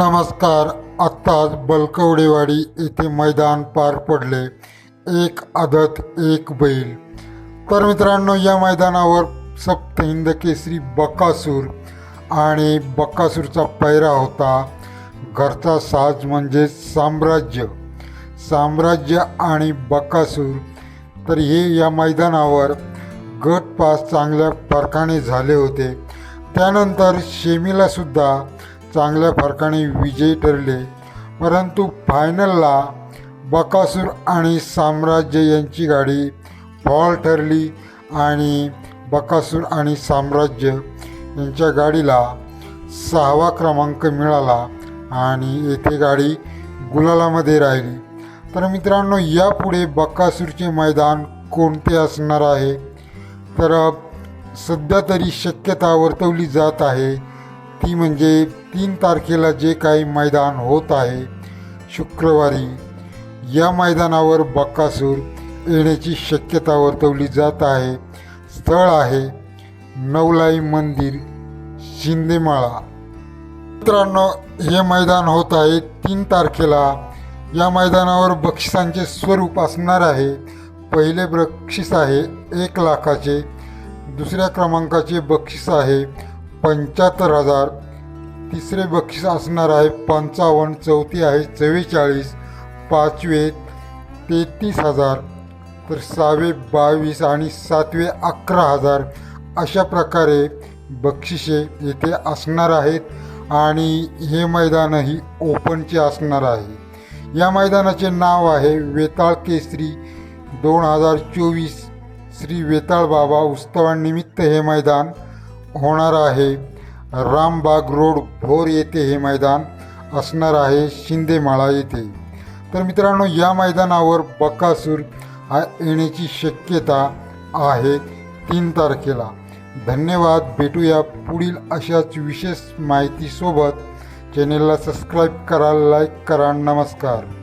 नमस्कार. आत्ताच बलकवडेवाडी येथे मैदान पार पडले. एक आदत एक बैल. तर मित्रांनो या मैदानावर सप्त हिंद केसरी बकासूर आणि बकासूरचा पैरा होता. घरचा साज म्हणजे साम्राज्य. साम्राज्य आणि बकासूर. तर हे या मैदानावर गट पास चांगल्या फरकाने झाले होते. त्यानंतर शेमीलासुद्धा चांगल्या फरकाने विजयी ठरले. परंतु फायनलला बकासूर आणि साम्राज्य यांची गाडी फॉल ठरली आणि बकासूर आणि साम्राज्य यांच्या गाडीला सहावा क्रमांक मिळाला आणि येथे गाडी गुलालामध्ये राहिली. तर मित्रांनो यापुढे बकासूरचे मैदान कोणते असणार आहे? तर सध्या तरी शक्यता वर्तवली जात आहे ती म्हणजे तीन तारखेला जे काही मैदान होत आहे शुक्रवारी या मैदानावर बक्कासूर येण्याची शक्यता वर्तवली जात आहे. स्थळ आहे नवलाई मंदिर शिंदेमाळा. मित्रांनो हे मैदान होत आहे तीन तारखेला. या मैदानावर बक्षिसांचे स्वरूप असणार आहे. पहिले बक्षीस आहे एक लाखाचे दुसऱ्या क्रमांकाचे बक्षीस आहे पंच्याहत्तर हजार. तिसरे बक्षीस असणार आहे पंचावन्न चौथी आहे चव्वेचाळीस पाचवे तेहतीस हजार. तर सहावे बावीस आणि सातवे अकरा हजार. अशा प्रकारे बक्षिसे येथे असणार आहेत आणि हे मैदानही ओपनचे असणार आहे. या मैदानाचे नाव आहे वेताळ केसरी दोन हजार चोवीस. श्री वेताळ बाबा उत्सवानिमित्त हे मैदान होणार आहे. रामबाग रोड भोर येथे हे मैदान असणार आहे शिंदेमाळा येथे. तर मित्रांनो या मैदानावर बकासूर हा येण्याची शक्यता आहे तीन तारखेला. धन्यवाद. भेटूया पुढील अशाच विशेष माहितीसोबत. चॅनेलला सबस्क्राईब करा लाईक करा नमस्कार.